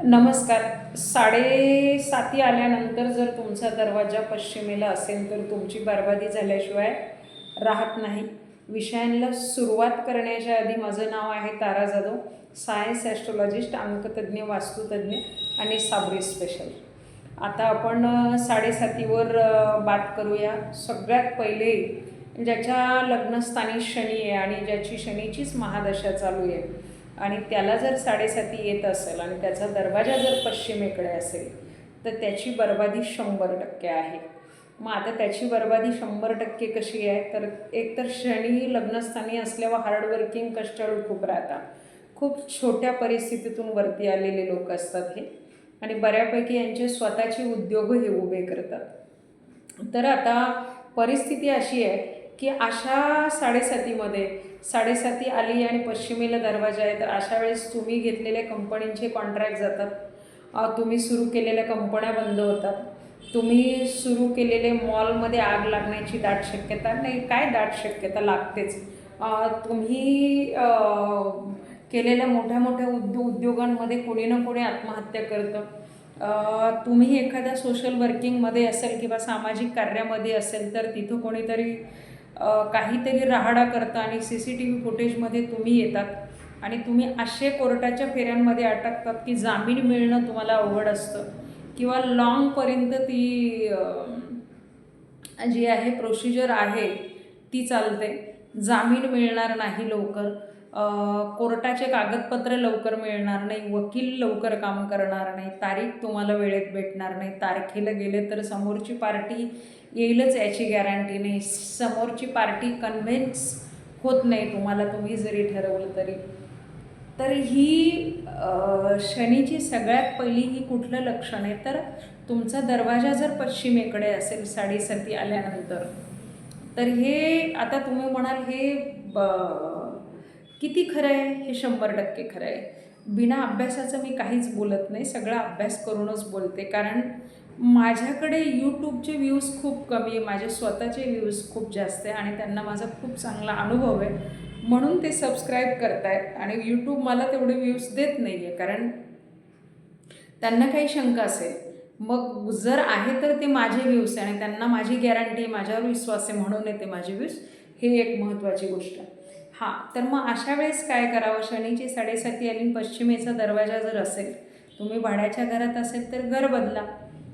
नमस्कार. साडेसाती आल्यानंतर जर तुमचा दरवाजा पश्चिमेला असेल तर तुमची बरबादी झाल्याशिवाय राहत नाही. विषयांना सुरुवात करण्याच्या आधी माझं नाव आहे तारा जाधव सायन्स ॲस्ट्रॉलॉजिस्ट अंकतज्ञ वास्तुतज्ञ आणि साबरी स्पेशल. आता आपण साडेसातीवर बात करूया. सगळ्यात पहिले ज्याच्या लग्नस्थानी शनी आहे आणि ज्याची शनीचीच महादशा चालू आहे. आणि त्याला जर साडेसाती येत असेल आणि त्याचा दरवाजा जर पश्चिमेकडे असेल तर त्याची बर्बादी शंभर टक्के आहे. मग आता त्याची बर्बादी शंभर टक्के कशी आहे? तर एकतर शनी लग्नस्थानी असल्यावर हार्डवर्किंग कष्टाळू खूप राहतात. खूप छोट्या परिस्थितीतून वरती आलेले लोक असतात हे. आणि बऱ्यापैकी यांचे स्वतःचे उद्योग हे उभे करतात. तर आता परिस्थिती अशी आहे की अशा साडेसातीमध्ये साडेसाती आली आणि पश्चिमेला दरवाजा आहे तर अशा वेळेस तुम्ही घेतलेल्या कंपनींचे कॉन्ट्रॅक्ट जातात. तुम्ही सुरू केलेल्या कंपन्या बंद होतात. तुम्ही सुरू केलेले मॉलमध्ये आग लागण्याची दाट शक्यता नाही. काय दाट शक्यता? लागतेच. तुम्ही केलेल्या मोठ्या मोठ्या उद्यो उद्योगांमध्ये कोणी ना कोणी आत्महत्या करतं. तुम्ही एखाद्या सोशल वर्किंगमध्ये असेल किंवा सामाजिक कार्यामध्ये असेल तर तिथं कोणीतरी काहीतरी राहाडा करता आणि सी सी टी व्ही फुटेजमध्ये तुम्ही येतात आणि तुम्ही असे कोर्टाच्या फेऱ्यांमध्ये अटकतात की जामीन मिळणं तुम्हाला अवघड असतं. किंवा लॉंगपर्यंत ती जी आहे प्रोसिजर आहे ती चालते. जामीन मिळणार नाही लवकर. कोर्टाचे कागदपत्र लवकर मिळणार नाही वकील लवकर काम करणार नाही तारीख तुम्हाला वेळेत भेटणार नाही तारखेला गेले तर समोरची पार्टी येईलच याची गॅरंटी नाही. समोरची पार्टी कन्व्हिन्स होत नाही तुम्हाला तुम्ही जरी ठरवलं तरी. तर ही शनीची सगळ्यात पहिली ही कुठलं लक्षण आहे? तर तुमचा दरवाजा जर पश्चिमेकडे असेल साडेसाती आल्यानंतर तर हे आता तुम्ही म्हणाल हे ब- किती खरं आहे हे शंभर टक्के खरं आहे बिना अभ्यासाचं मी काहीच बोलत नाही. सगळा अभ्यास करूनच बोलते. कारण माझ्याकडे यूट्यूबचे व्ह्यूज खूप कमी आहे. माझे स्वतःचे व्ह्यूज खूप जास्त आहे. आणि त्यांना माझा खूप चांगला अनुभव आहे. म्हणून ते सबस्क्राईब करतायत. आणि यूट्यूब मला तेवढे व्ह्यूज देत नाही आहे कारण त्यांना काही शंका असेल. मग जर आहे तर ते माझे व्ह्यूज आहे. आणि त्यांना माझी गॅरंटी माझ्यावर विश्वास आहे म्हणून येते माझे व्ह्यूज हे एक महत्त्वाची गोष्ट आहे. हां तर मग अशा वेळेस काय करावं? शनीची साडेसाती आली पश्चिमेचा दरवाजा जर असेल तुम्ही भाड्याच्या घरात असेल तर घर बदला.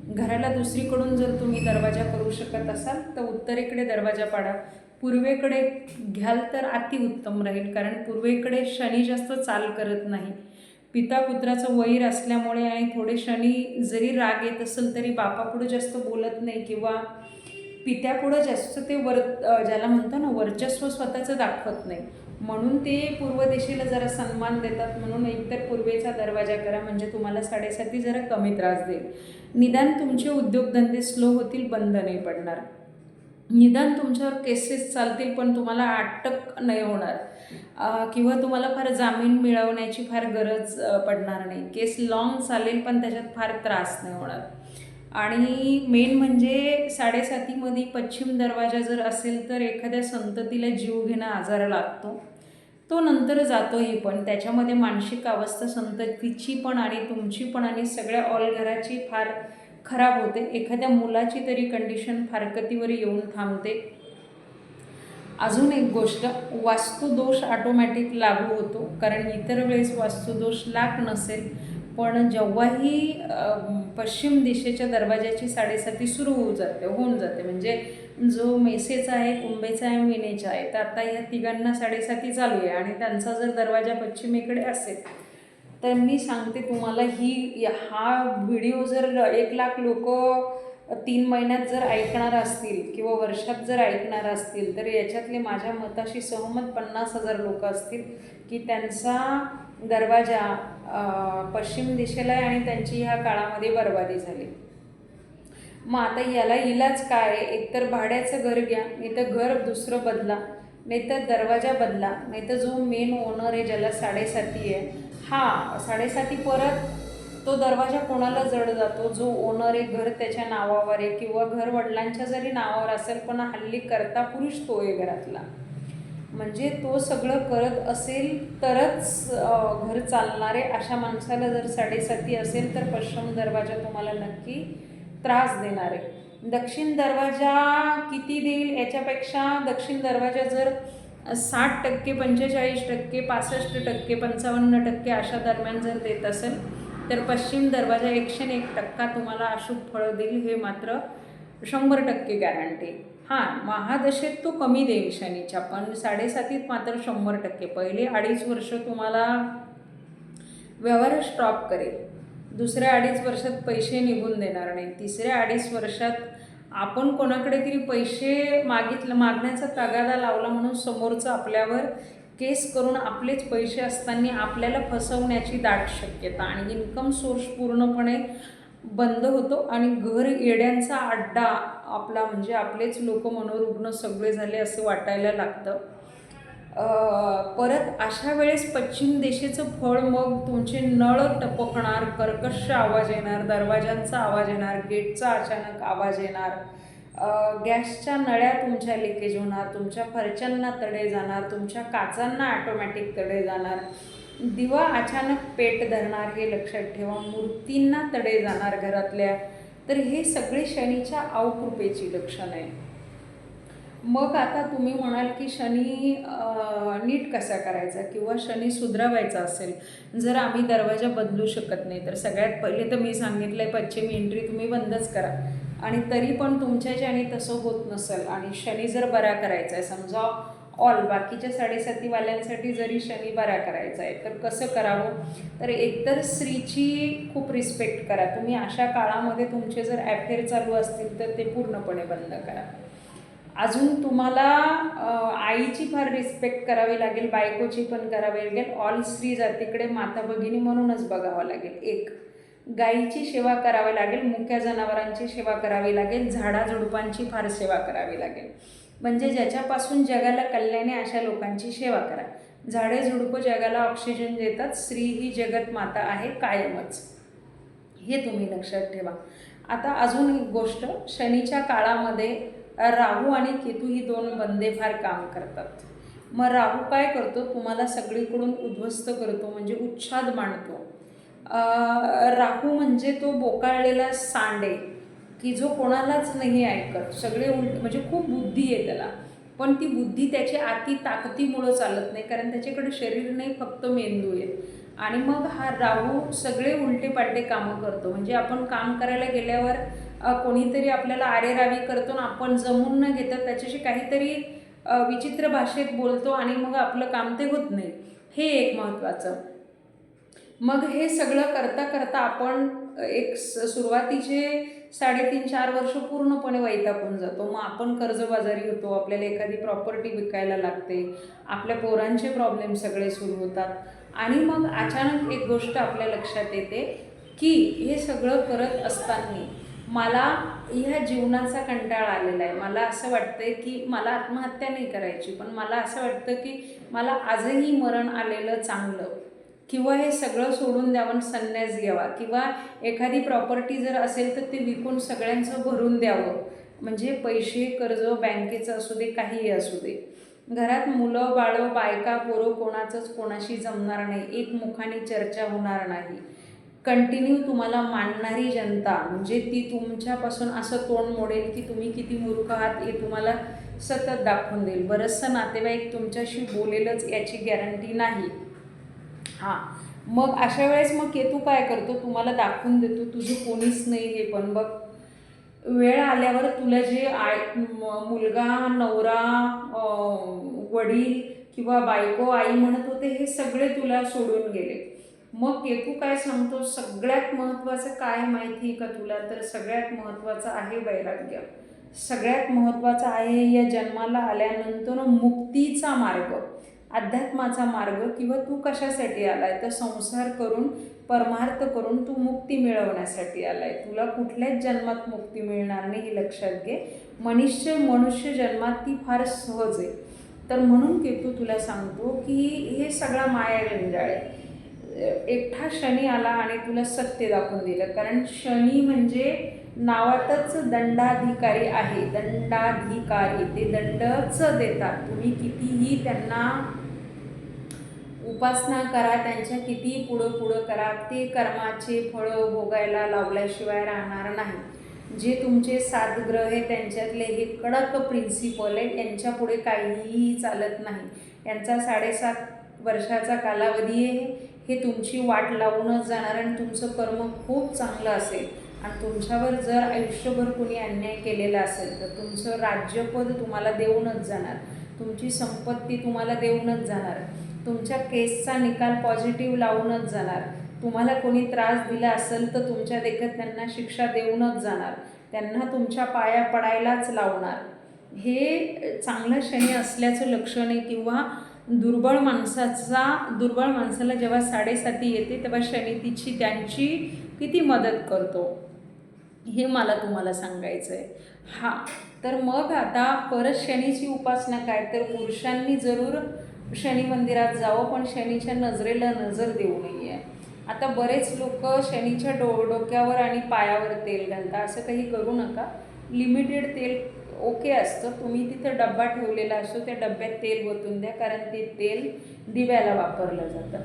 घराला दुसरीकडून जर तुम्ही दरवाजा करू शकत असाल तर उत्तरेकडे दरवाजा पाडा. पूर्वेकडे घ्याल तर अतिउत्तम राहील कारण पूर्वेकडे शनी जास्त चाल करत नाही. पिता पुत्राचं वैर असल्यामुळे आणि थोडे शनी जरी राग येत असेल तरी बापापुढे जास्त बोलत नाही किंवा पित्यापुढं जास्त ते वर ज्याला म्हणतो ना वर्चस्व स्वतःचं दाखवत नाही. म्हणून ते पूर्व दिशेला जरा सन्मान देतात. म्हणून एकतर पूर्वेचा दरवाजा करा म्हणजे तुम्हाला साडेसाती जरा कमी त्रास देईल. निदान तुमचे उद्योगधंदे स्लो होतील बंद नाही पडणार. निदान तुमच्यावर केसेस चालतील पण तुम्हाला अटक नाही होणार. किंवा तुम्हाला फार जामीन मिळवण्याची फार गरज पडणार नाही. केस लॉंग चालेल पण त्याच्यात फार त्रास नाही होणार. आणि मेन म्हणजे साडेसातीमध्ये पश्चिम दरवाजा जर असेल तर एखाद्या संततीला जीव घेणं आजार लागतो. तो नंतर जातोही पण. त्याच्यामध्ये मानसिक अवस्था संततीची पण आणि तुमची पण आणि सगळ्या ऑल घराची फार खराब होते. एखाद्या मुलाची तरी कंडिशन फारकतीवर येऊन थांबते. अजून एक गोष्ट वास्तुदोष ऑटोमॅटिक लागू होतो. कारण इतर वेळेस वास्तुदोष लाग नसेल पण जेव्हाही पश्चिम दिशेच्या दरवाजाची साडेसाती सुरू होऊ जाते होऊन जाते. म्हणजे जो मेसेचा आहे कुंभेचा आहे मीनेचा आहे तर आता ह्या तिघांना साडेसाती चालू आहे आणि त्यांचा जर दरवाजा पश्चिमेकडे असेल तर मी सांगते तुम्हाला ही हा व्हिडिओ जर एक लाख लोक तीन महिन्यात जर ऐकणार असतील किंवा वर्षात जर ऐकणार असतील तर याच्यातले माझ्या मताशी सहमत पन्नास हजार लोक असतील की त्यांचा दरवाजा पश्चिम दिशेला आहे आणि त्यांची ह्या काळामध्ये बरबादी झाली. मग आता याला इलाज काय? एकतर भाड्याचं घर घ्या नाही तर घर दुसरं बदला नाही तर दरवाजा बदला नाही तर जो मेन ओनर आहे ज्याला साडेसाती आहे हा साडेसाती परत तो दरवाजा कोणाला जड जातो? जो ओनर आहे घर त्याच्या नावावर आहे किंवा घर वडिलांच्या जरी नावावर असेल पण हल्ली करता पुरुष तो आहे घरातला. म्हणजे तो सगळं करत असेल तरच घर चालणारे अशा माणसाला जर साडेसाती असेल तर पश्चिम दरवाजा तुम्हाला नक्की त्रास देणार आहे. दक्षिण दरवाजा किती देईल याच्यापेक्षा दक्षिण दरवाजा जर साठ टक्के पंचेचाळीस टक्के पासष्ट टक्के पंचावन्न टक्के अशा दरम्यान जर देत असेल तर पश्चिम दरवाजा एकशे एक टक्का तुम्हाला अशुभ फळं देईल हे मात्र शंभर टक्के गॅरंटी हां महादशेत तो कमी देईल शनीच्या पण साडेसातीत मात्र शंभर टक्के. पहिले अडीच वर्ष तुम्हाला व्यवहार स्टॉप करेल. दुसऱ्या अडीच वर्षात पैसे निघून देणार नाही. तिसऱ्या अडीच वर्षात आपण कोणाकडे तरी पैसे मागितलं मागण्याचा तगादा लावला म्हणून समोरचं आपल्यावर केस करून आपलेच पैसे असताना आपल्याला फसवण्याची दाट शक्यता आणि इन्कम सोर्स पूर्णपणे बंद होतो आणि घर येड्यांचा अड्डा आपला म्हणजे आपलेच लोक मनोरुग्ण सगळे झाले असं वाटायला लागतं. परत अशा वेळेस पश्चिम दिशेचं फळ मग तुमचे नळ टपकणार कर्कश आवाज येणार दरवाजांचा आवाज येणार गेटचा अचानक आवाज येणार. गॅसच्या नळ्या तुमच्या लिकेज होणार तुमच्या फरच्यांना तडे जाणार तुमच्या काचांना ॲटोमॅटिक तडे जाणार. दिवा अचानक पेट धरणार हे लक्षात ठेवा. मूर्तींना तडे जाणार घरातल्या. तर हे सगळे शनीच्या अवकृपेची लक्षणं आहे मग आता तुम्ही म्हणाल की शनी नीट कसा करायचा किंवा शनी सुधरवायचा असेल. जर आम्ही दरवाजा बदलू शकत नाही तर सगळ्यात पहिले तर मी सांगितलं आहे पश्चिम एंट्री तुम्ही बंदच करा. आणि तरी पण तुमच्या ज्याने तसं होत नसेल आणि शनी जर बरा करायचा आहे समजा ऑल बाकीच्या साडेसातीवाल्यांसाठी जरी शनी बरा करायचा आहे तर कसं करावं? तर एकतर स्त्रीची खूप रिस्पेक्ट करा. तुम्ही अशा काळामध्ये तुमचे जर ॲफेअर चालू असतील तर ते पूर्णपणे बंद करा. अजून तुम्हाला आईची फार रिस्पेक्ट करावी लागेल बायकोची पण करावी लागेल. ऑल स्त्री जातीकडे माता भगिनी म्हणूनच बघावं लागेल. एक गाईची सेवा करावी लागेल मुख्या जनावरांची सेवा करावी लागेल झाडाझुडपांची फार सेवा करावी लागेल. म्हणजे ज्याच्यापासून जगाला कल्याणे अशा लोकांची सेवा करा. झाडे झुडपं जगाला ऑक्सिजन देतात स्त्री ही जगत माता आहे कायमच. हे तुम्ही लक्षात ठेवा. आता अजून एक गोष्ट शनीच्या काळामध्ये राहू आणि केतू ही दोन बंदे फार काम करतात. मग राहू काय करतो? तुम्हाला सगळीकडून उद्ध्वस्त करतो म्हणजे उच्छाद मांडतो. राहू म्हणजे तो बोकाळलेला सांडे. की जो कोणालाच नाही ऐकत. सगळे उलट म्हणजे खूप बुद्धी आहे त्याला. पण ती बुद्धी त्याच्या अति ताकदीमुळं चालत नाही कारण त्याच्याकडे शरीर नाही फक्त मेंदू आहे. आणि मग हा राहू सगळे उलटे पालटे कामं करतो. म्हणजे आपण काम करायला गेल्यावर कोणीतरी आपल्याला आरेरावी करतो आणि आपण जमून न घेता त्याच्याशी काहीतरी विचित्र भाषेत बोलतो आणि मग आपलं काम ते होत नाही. हे एक महत्त्वाचं. मग हे सगळं करता करता आपण एक सुरुवातीचे साडेतीन चार वर्ष पूर्णपणे वैतापून जातो. मग आपण कर्जबाजारी होतो आपल्याला एखादी प्रॉपर्टी विकायला लागते आपल्या पोरांचे प्रॉब्लेम सगळे सुरू होतात. आणि मग अचानक एक गोष्ट आपल्या लक्षात येते की हे सगळं करत असताना मला ह्या जीवनाचा कंटाळा आलेला आहे. मला असं वाटतंय की मला आत्महत्या नाही करायची पण मला असं वाटतं की मला आजही मरण आलेलं चांगलं. किंवा हे सगळं सोडून द्यावं संन्यास घ्यावा. किंवा एखादी प्रॉपर्टी जर असेल तर ते विकून सगळ्यांचं भरून द्यावं. म्हणजे पैसे कर्ज बँकेचं असू दे काहीही असू दे. घरात मुलं बाळं बायका पोरं कोणाचंच कोणाशी जमणार नाही. एकमुखाने चर्चा होणार नाही. कंटिन्यू तुम्हाला मानणारी जनता म्हणजे ती तुमच्यापासून असं तोंड मोडेल की तुम्ही किती मूर्ख आहात हे तुम्हाला सतत दाखवून देईल. बरंचसं नातेवाईक तुमच्याशी बोलेलच याची गॅरंटी नाही. हां. मग अशा वेळेस मग केतू काय करतो? तुम्हाला दाखवून देतो. तुझं कोणीच नाही हे पण. बघ वेळ आल्यावर तुला जे आय मुलगा नवरा वडील किंवा बायको आई म्हणत होते हे सगळे तुला सोडून गेले. मग केतू काय सांगतो? सगळ्यात महत्त्वाचं काय माहिती का तुला? तर सगळ्यात महत्त्वाचं आहे वैराग्य. सगळ्यात महत्त्वाचं आहे या जन्माला आल्यानंतर मुक्तीचा मार्ग. अध्यात्माचा मार्ग किंवा तू कशासाठी आलाय? तर संसार करून परमार्थ करून तू मुक्ती मिळवण्यासाठी आलाय. तुला कुठल्याच जन्मात मुक्ती मिळणार नाही हे लक्षात घे. मनुष्य मनुष्य जन्मात ती फार सहज आहे. तर म्हणून केतू तुला सांगतो की हे सगळा माया गंजाळ आहे. एकटा शनी आला आणि तुला सत्य दाखवून दिलं. कारण शनी म्हणजे नावातच दंडाधिकारी आहे. दंडाधिकारी. ते दंडच देतात. तुम्ही कितीही त्यांना उपासना करा त्यांच्या किती पुढं पुढं करा ते कर्माचे फळं भोगायला लावल्याशिवाय राहणार नाही. जे तुमचे सात ग्रह आहे त्यांच्यातले हे कडक प्रिन्सिपल आहे यांच्या पुढे काहीही चालत नाही. यांचा साडेसात वर्षाचा कालावधी आहे. हे तुमची वाट लावूनच जाणार आणि तुमचं कर्म खूप चांगलं असेल. आणि तुमच्यावर जर आयुष्यभर कुणी अन्याय केलेला असेल तर तुमचं राज्यपद तुम्हाला देऊनच जाणार. तुमची संपत्ती तुम्हाला देऊनच जाणार. तुमच्या केसचा निकाल पॉझिटिव्ह लावूनच जाणार. तुम्हाला कोणी त्रास दिला असेल तर तुमच्या देखत त्यांना शिक्षा देऊनच जाणार. त्यांना तुमच्या पाया पडायलाच लावणार. हे चांगलं शनी असल्याचं लक्षण आहे किंवा दुर्बळ माणसाचा दुर्बळ माणसाला जेव्हा साडेसाती येते तेव्हा शनी तिची त्यांची किती मदत करतो? हे मला तुम्हाला सांगायचं आहे हां तर मग आता परत शनीची उपासना काय? तर पुरुषांनी जरूर शनी मंदिरात जावं पण शनीच्या नजरेला नजर देऊ नये. आता बरेच लोक शनीच्या डो डोक्यावर आणि पायावर तेल घालतात. असं काही करू नका. लिमिटेड तेल ओके असतं. तुम्ही तिथं डब्बा ठेवलेला असतो त्या डब्यात तेल ओतून द्या कारण ते तेल दिव्याला वापरलं जातं.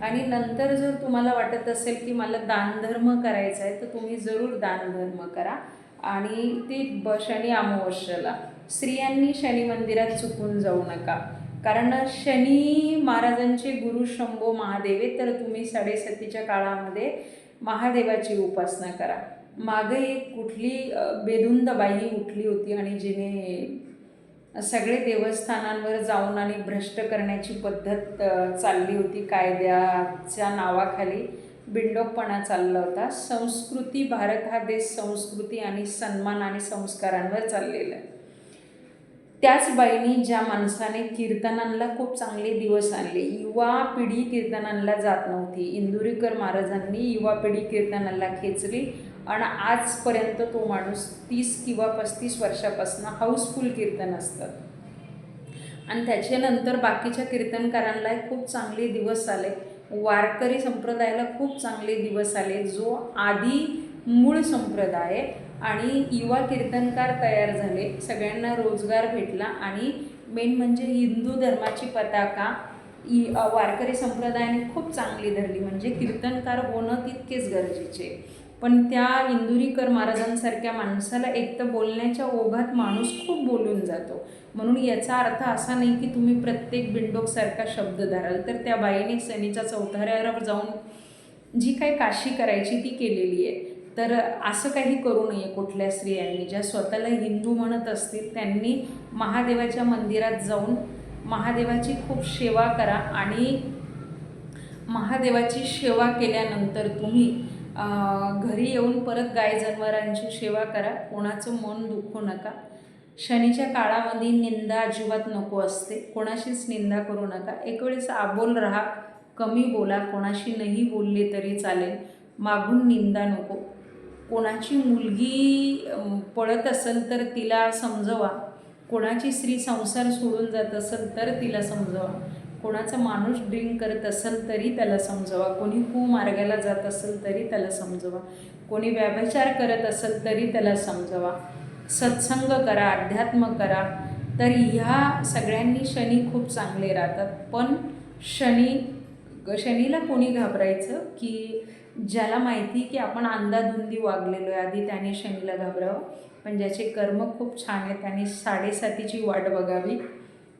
आणि नंतर जर तुम्हाला वाटत असेल की मला दानधर्म करायचा आहे तर तुम्ही जरूर दानधर्म करा. आणि ते ब शनी अमावस्याला. स्त्रियांनी शनी मंदिरात चुकून जाऊ नका. कारण शनी महाराजांचे गुरु शंभो महादेवे तर तुम्ही साडेसतीच्या काळामध्ये महादेवाची उपासना करा. मागे एक कुठली बेधुंद बाई उठली होती आणि जिने सगळे देवस्थानांवर जाऊन आणि भ्रष्ट करण्याची पद्धत चालली होती. कायद्याच्या नावाखाली बिंडोकपणा चालला होता. संस्कृती भारत हा देश संस्कृती आणि सन्मान आणि संस्कारांवर चाललेला आहे. त्याच बाईनी ज्या माणसाने कीर्तनांना खूप चांगले दिवस आणले युवा पिढी कीर्तनांना जात नव्हती. इंदुरीकर महाराजांनी युवा पिढी कीर्तनाला खेचली आणि आजपर्यंत तो माणूस तीस किंवा पस्तीस वर्षापासून हाऊसफुल कीर्तन असतं. आणि त्याच्यानंतर बाकीच्या कीर्तनकारांना खूप चांगले दिवस आले. वारकरी संप्रदायाला खूप चांगले दिवस आले जो आधी मूळ संप्रदाय आणि युवा कीर्तनकार तयार झाले. सगळ्यांना रोजगार भेटला आणि मेन म्हणजे हिंदू धर्माची पताका इ वारकरी संप्रदायाने खूप चांगली धरली. म्हणजे कीर्तनकार होणं तितकेच गरजेचे. पण त्या इंदुरीकर महाराजांसारख्या माणसाला एक तर बोलण्याच्या ओघात माणूस खूप बोलून जातो. म्हणून याचा अर्थ असा नाही की तुम्ही प्रत्येक बिंडोकसारखा शब्द धराल तर त्या बाईने सनीच्या चौथाऱ्यावर जाऊन जी काही काशी करायची ती केलेली आहे. तर असं काही करू नये कुठल्या स्त्रियांनी. ज्या स्वतःला हिंदू म्हणत असतील त्यांनी महादेवाच्या मंदिरात जाऊन महादेवाची खूप सेवा करा आणि महादेवाची सेवा केल्यानंतर तुम्ही घरी येऊन परत गाय जनावरांची सेवा करा. कोणाचं मन दुखू नका. शनीच्या काळामध्ये निंदा अजिबात नको असते. कोणाशीच निंदा करू नका. एक वेळेस आबोल राहा. कमी बोला. कोणाशी नाही बोलले तरी चालेल. मागून निंदा नको. कोणाची मुलगी पळत असेल तर तिला समजवा. कोणाची स्त्री संसार सोडून जात असेल तर तिला समजवा. कोणाचा माणूस ड्रिंक करत असेल तरी त्याला समजवा. कोणी कुमार्गाला जात असेल तरी त्याला समजवा. कोणी व्याभिचार करत असेल तरी त्याला समजवा. सत्संग करा अध्यात्म करा. तर ह्या सगळ्यांनी शनी खूप चांगले राहतात. पण शनी शनीला कोणी घाबरायचं की ज्याला माहिती की आपण अंधाधुंदी वागलेलो आहे. आधी त्याने शनीला घाबरावं. पण ज्याचे कर्म खूप छान आहे त्याने साडेसातीची वाट बघावी.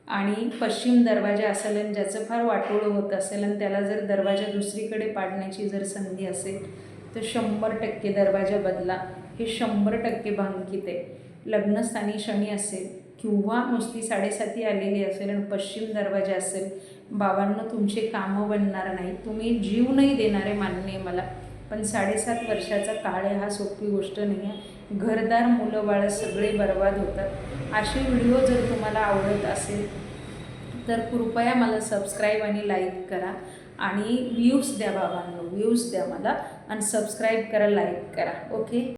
आणि पश्चिम दरवाजा असेल आणि ज्याचं फार वाटोळं होत असेल आणि त्याला जर दरवाजा दुसरीकडे पाडण्याची जर संधी असेल तर शंभर टक्के दरवाजा बदला. हे शंभर टक्के भांकित आहे. लग्नस्थानी शनी असेल किंवा नुसती साडेसाती आलेली असेल आणि पश्चिम दरवाजा असेल बाबांना तुमचे कामं बनणार नाही. तुम्ही जीव नाही देणारे मान्य आहे मला. पण साडेसात वर्षाचा काळ आहे हा सोपी गोष्ट नाही आहे घरदार मुलं बाळं सगळे बर्बाद होतात. असे व्हिडिओ जर तुम्हाला आवडत असेल तर कृपया मला सबस्क्राईब आणि लाईक करा. आणि व्ह्यूज द्या बाबांनो व्ह्यूज द्या मला. आणि सबस्क्राईब करा लाईक करा. ओके?